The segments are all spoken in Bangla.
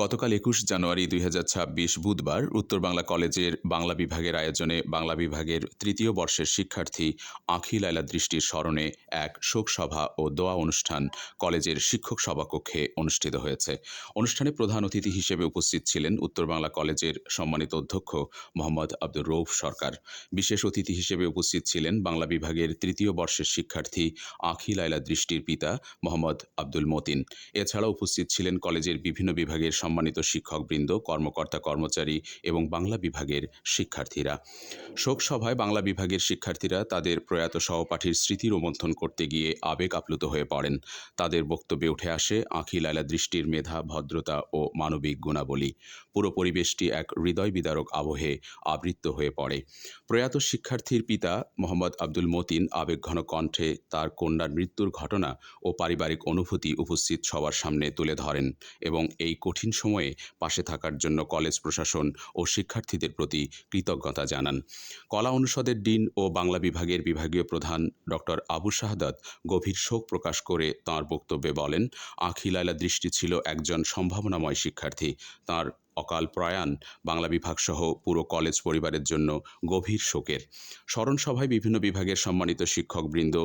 গতকাল একুশ জানুয়ারি দুই হাজার ছাব্বিশ বুধবার উত্তর বাংলা কলেজের বাংলা বিভাগের আয়োজনে বাংলা বিভাগের তৃতীয় বর্ষের শিক্ষার্থী আঁখি লাইলা দৃষ্টির স্মরণে এক শোকসভা ও দোয়া অনুষ্ঠান কলেজের শিক্ষক সভাকক্ষে অনুষ্ঠিত হয়েছে। অনুষ্ঠানে প্রধান অতিথি হিসেবে উপস্থিত ছিলেন উত্তর বাংলা কলেজের সম্মানিত অধ্যক্ষ মোহাম্মদ আব্দুর রৌফ সরকার। বিশেষ অতিথি হিসেবে উপস্থিত ছিলেন বাংলা বিভাগের তৃতীয় বর্ষের শিক্ষার্থী আঁখি লাইলা দৃষ্টির পিতা মোহাম্মদ আব্দুল মতিন। এছাড়া উপস্থিত ছিলেন কলেজের বিভিন্ন বিভাগের সম্মানিত শিক্ষকবৃন্দ, কর্মকর্তা, কর্মচারী এবং বাংলা বিভাগের শিক্ষার্থীরা। শোক সভায় বাংলা বিভাগের শিক্ষার্থীরা তাদের প্রয়াত সহপাঠীর স্মৃতি রোমন্থন করতে গিয়ে আবেগ আপ্লুত হয়ে পড়েন। তাদের বক্তব্যে উঠে আসে আঁখি লাইলা দৃষ্টির মেধা, ভদ্রতা ও মানবিক গুণাবলী। পুরো পরিবেশটি এক হৃদয় বিদারক আবহে আবৃত্ত হয়ে পড়ে। প্রয়াত শিক্ষার্থীর পিতা মোহাম্মদ আব্দুল মতিন আবেগঘন কণ্ঠে তার কন্যার মৃত্যুর ঘটনা ও পারিবারিক অনুভূতি উপস্থিত সবার সামনে তুলে ধরেন এবং এই কঠিন সময়ে পাশে থাকার জন্য কলেজ প্রশাসন ও শিক্ষার্থীদের প্রতি কৃতজ্ঞতা জানান। কলা অনুষদের ডিন ও বাংলা বিভাগের বিভাগীয় প্রধান ডক্টর আবু শাহাদাত গভীর শোক প্রকাশ করে তাঁর বক্তব্যে বলেন আখিলায়লা দৃষ্টি ছিল একজন সম্ভাবনাময় শিক্ষার্থী। তার অকাল প্রয়াণ, বাংলা বিভাগ সহ পুরো কলেজ পরিবারের জন্য গভীর শোকের। স্মরণসভায় বিভিন্ন বিভাগের সম্মানিত শিক্ষকবৃন্দ,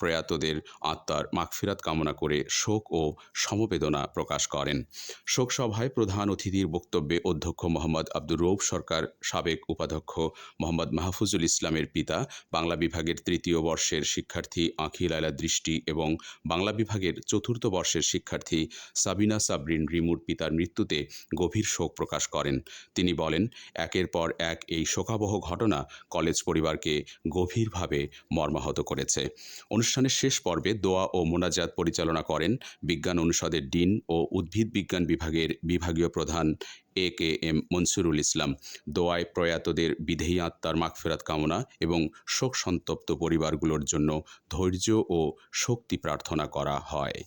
প্রয়াতদের আত্মার মাগফিরাত কামনা করে শোক ও সমবেদনা প্রকাশ করেন। শোক সভায় প্রধান অতিথির বক্তব্যে অধ্যক্ষ মোহাম্মদ আব্দুর রৌফ সরকার, সাবেক উপাধ্যক্ষ মোহাম্মদ মাহফুজুল ইসলামের পিতা, বাংলা বিভাগের তৃতীয় বর্ষের শিক্ষার্থী আঁখি লায়লা দৃষ্টি এবং বাংলা বিভাগের চতুর্থ বর্ষের শিক্ষার্থী সাবিনা সাবরিন রিমুর পিতার মৃত্যুতে গভীর শোক প্রকাশ করেন। তিনি বলেন, একের পর এক এই শোকাবহ ঘটনা কলেজ পরিবারকে গভীরভাবে মর্মাহত করেছে। অনুষ্ঠানের শেষ পর্বে দোয়া ও মোনাজাত পরিচালনা করেন বিজ্ঞান অনুষদের ডিন ও উদ্ভিদ বিজ্ঞান বিভাগের বিভাগীয় প্রধান এ কে এম মনসুরুল ইসলাম। দোয়ায় প্রয়াতদের বিধেয়ী আত্মার মাগফেরাত কামনা এবং শোক সন্তপ্ত পরিবারগুলোর জন্য ধৈর্য ও শক্তি প্রার্থনা করা হয়।